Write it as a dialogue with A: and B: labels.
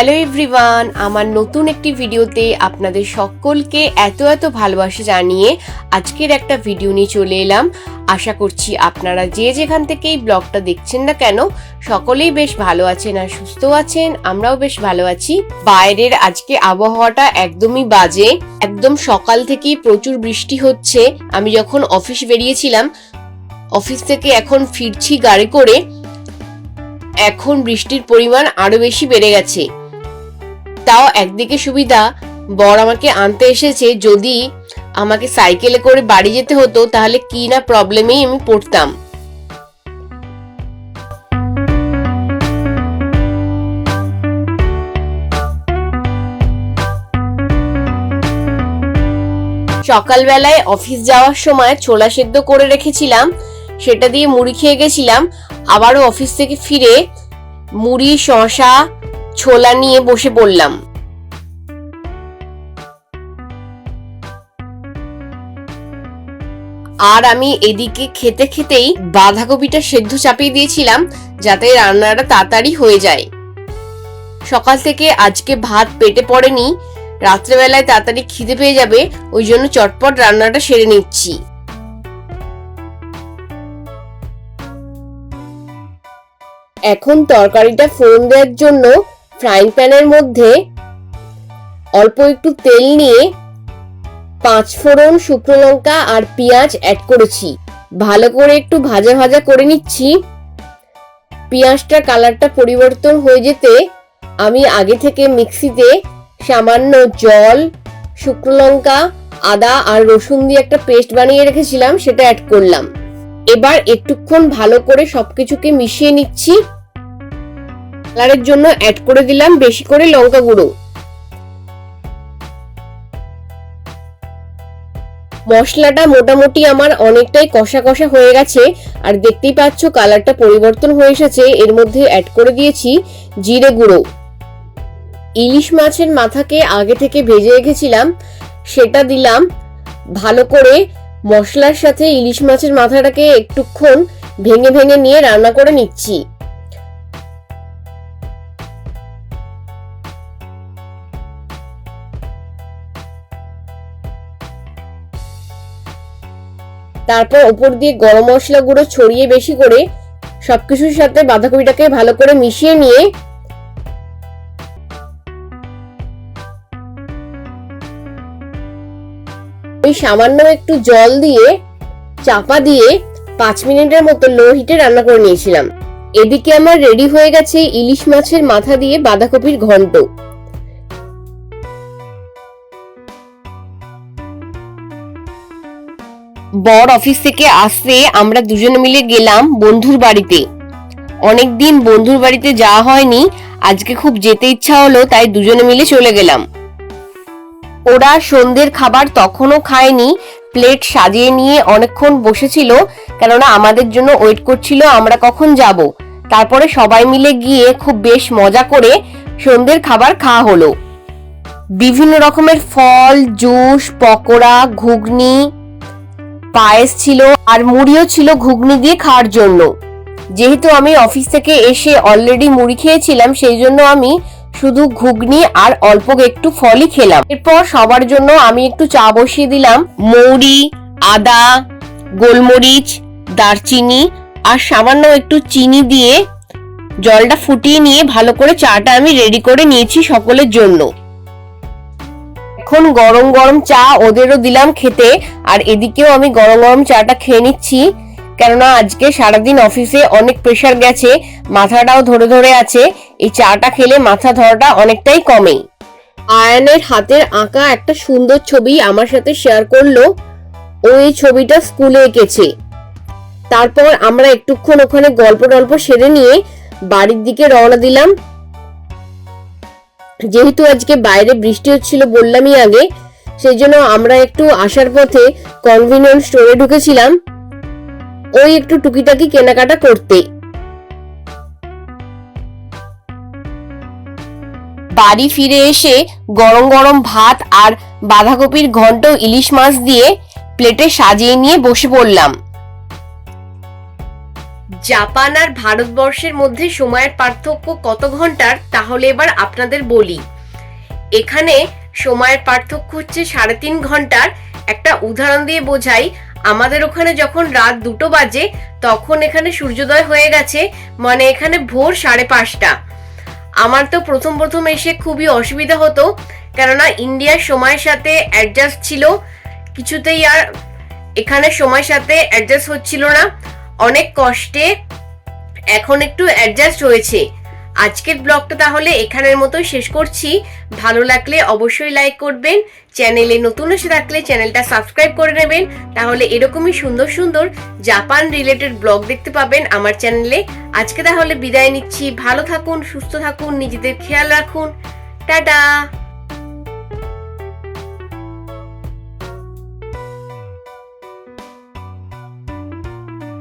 A: Hello everyone আমার নতুন একটি ভিডিওতে আপনাদের সকলকে এত এত ভালোবাসা জানিয়ে আজকের একটা ভিডিও নিয়ে চলে এলাম। আশা করছি আপনারা যে যেখান থেকে এই ব্লগটা দেখছেন না কেন, সকলেই বেশ ভালো আছেন আর সুস্থ আছেন, আমরাও বেশ ভালো আছি। বাইরের আজকে আবহাওয়াটা একদমই বাজে, একদম সকাল থেকেই প্রচুর বৃষ্টি হচ্ছে। আমি যখন অফিস বেরিয়েছিলাম অফিস থেকে এখন ফিরছি গাড়ি করে, এখন বৃষ্টির পরিমাণ আরও বেশি বেড়ে গেছে। তাও একদিকে সুবিধা, বর আমাকে আনতে এসেছে, যদি আমাকে সাইকেলে করে বাড়ি যেতে হতো, তাহলে কি না প্রবলেমেই আমি পড়তাম। সকালবেলায় অফিস যাওয়ার সময় ছোলা সেদ্ধ করে রেখেছিলাম, সেটা দিয়ে মুড়ি খেয়ে গেছিলাম, আবারও অফিস থেকে ফিরে মুড়ি শশা ছোলা নিয়ে বসে পড়লাম আর আমি এদিকে খেতে খেতেই বাঁধাকপিটা সেদ্ধ চাপিয়ে দিয়েছিলাম, যাতে রান্নাটা তাড়াতাড়ি হয়ে যায়। সকাল থেকে আজকে ভাত পেটে পড়েনি, রাত্রেবেলায় তাড়াতাড়ি খিদে পেয়ে যাবে, ওই জন্য চটপট রান্নাটা সেরে নিচ্ছি। এখন তরকারিটা ফোড়ন দেওয়ার জন্য ফ্রাইং প্যানের মধ্যে অল্প একটু তেল নিয়ে পাঁচ ফোড়ন শুকনো লঙ্কা আর পেঁয়াজ অ্যাড করেছি। ভালো করে একটু ভাজা ভাজা করে নিচ্ছি। পেঁয়াজটার কালারটা পরিবর্তন হয়ে যেতে আমি আগে থেকে মিক্সিতে সামান্য জল, শুকনো লঙ্কা, আদা আর রসুন দিয়ে একটা পেস্ট বানিয়ে রেখেছিলাম, সেটা অ্যাড করলাম। এবার একটুক্ষণ ভালো করে সবকিছুকে মিশিয়ে নিচ্ছি। কালারের জন্য অ্যাড করে দিলাম বেশি করে লঙ্কা গুঁড়ো। মশলাটা মোটামুটি আমার অনেকটাই কষা কষা হয়ে গেছে, আর দেখতেই পাচ্ছ কালারটা পরিবর্তন হয়ে এসেছে। এর মধ্যে অ্যাড করে দিয়েছি জিরে গুঁড়ো। ইলিশ মাছের মাথাকে আগে থেকে ভেজে রেখেছিলাম, সেটা দিলাম ভালো করে মশলার সাথে ইলিশ মাছের মাথাটাকে একটুক্ষণ ভেঙে ভেঙে নিয়ে রান্না করে নিচ্ছি। তারপর ওপর দিয়ে গরম মশলা গুঁড়ো ছড়িয়ে বেশি করে সবকিছুর সাথে বাঁধাকপিটাকে ভালো করে মিশিয়ে নিয়ে ওই সামান্য একটু জল দিয়ে চাপা দিয়ে পাঁচ মিনিটের মতো লো হিটে রান্না করে নিয়েছিলাম। এদিকে আমার রেডি হয়ে গেছে ইলিশ মাছের মাথা দিয়ে বাঁধাকপির ঘন্ট। বর অফিস থেকে আসতে আমরা দুজনে মিলে গেলাম বন্ধুর বাড়িতে। অনেকদিন বন্ধুর বাড়িতে যাওয়া হয়নি, আজকে খুব যেতে ইচ্ছা হলো, তাই দুজনে মিলে চলে গেলাম। ওরা সন্ধ্যের খাবার তখনও খায়নি, প্লেট সাজিয়ে নিয়ে অনেকক্ষণ বসেছিল, কেননা আমাদের জন্য ওয়েট করছিল আমরা কখন যাব। তারপরে সবাই মিলে গিয়ে খুব বেশ মজা করে সন্ধ্যের খাবার খাওয়া হলো। বিভিন্ন রকমের ফল, জুস, পকোড়া, ঘুগনি পায়েস ছিল আর মুড়িও ছিল ঘুগনি দিয়ে খাওয়ার জন্য। যেহেতু আমি অফিস থেকে এসে অলরেডি মুড়ি খেয়েছিলাম, সেই জন্য আমি শুধু ঘুগনি আর অল্প একটু ফলই খেলাম। এরপর সবার জন্য আমি একটু চা বসিয়ে দিলাম। মৌরি আদা, গোলমরিচ, দারচিনি আর সামান্য একটু চিনি দিয়ে জলটা ফুটিয়ে নিয়ে ভালো করে চাটা আমি রেডি করে নিয়েছি সকলের জন্য। এখন গরম গরম চা ওদেরও দিলাম খেতে, আর এদিকেও আমি গরম গরম চাটা খেয়ে নিচ্ছি। কেননা আজকে সারাদিন অফিসে অনেক প্রেশার গেছে, মাথাটাও ধরে ধরে আছে, এই চাটা খেলে মাথা ধরাটা অনেকটাই কমে। আয়নের হাতের আঁকা একটা সুন্দর ছবি আমার সাথে শেয়ার করল, ও এই ছবিটা স্কুলে এঁকেছে। তারপর আমরা একটুক্ষণ ওখানে গল্প টল্প সেরে নিয়ে বাড়ির দিকে রওনা দিলাম। যেহেতু আজকে বাইরে বৃষ্টি হচ্ছিল বললামই আগে সেই জন্য আমরা একটু আসার পথে কনভিনিয়েন্ট স্টোরে ঢুকেছিলাম। ওই একটু টুকিটাকি কেনাকাটা করতে। বাড়ি ফিরে এসে গরম গরম ভাত আর বাঁধাকপির ঘন্ট ইলিশ মাছ দিয়ে প্লেটে সাজিয়ে নিয়ে বসে পড়লাম। জাপান আর ভারতবর্ষের মধ্যে সময়ের পার্থক্য কত ঘণ্টার, তাহলে এবার আপনাদের বলি। এখানে সময়ের পার্থক্য হচ্ছে সাড়ে তিন ঘণ্টার। একটা উদাহরণ দিয়ে বোঝাই, আমাদের ওখানে যখন রাত দুটো বাজে, তখন এখানে সূর্যোদয় হয়ে গেছে মানে এখানে ভোর সাড়ে পাঁচটা। আমার তো প্রথম প্রথম এসে খুবই অসুবিধা হতো, কেননা ইন্ডিয়ার সময়ের সাথে অ্যাডজাস্ট ছিল, কিছুতেই আর এখানে সময়ের সাথে অ্যাডজাস্ট হচ্ছিল না। অনেক কষ্টে এখন একটু অ্যাডজাস্ট হয়েছে। আজকের ব্লগটা তাহলে এখানের মতোই শেষ করছি। ভালো লাগলে অবশ্যই লাইক করবেন। চ্যানেলে নতুন এসে থাকলে চ্যানেলটা সাবস্ক্রাইব করে নেবেন। তাহলে এরকমই সুন্দর সুন্দর জাপান রিলেটেড ব্লগ দেখতে পাবেন আমার চ্যানেলে। আজকে তাহলে বিদায় নিচ্ছি। ভালো থাকুন, সুস্থ থাকুন, নিজেদের খেয়াল রাখুন। টাটা!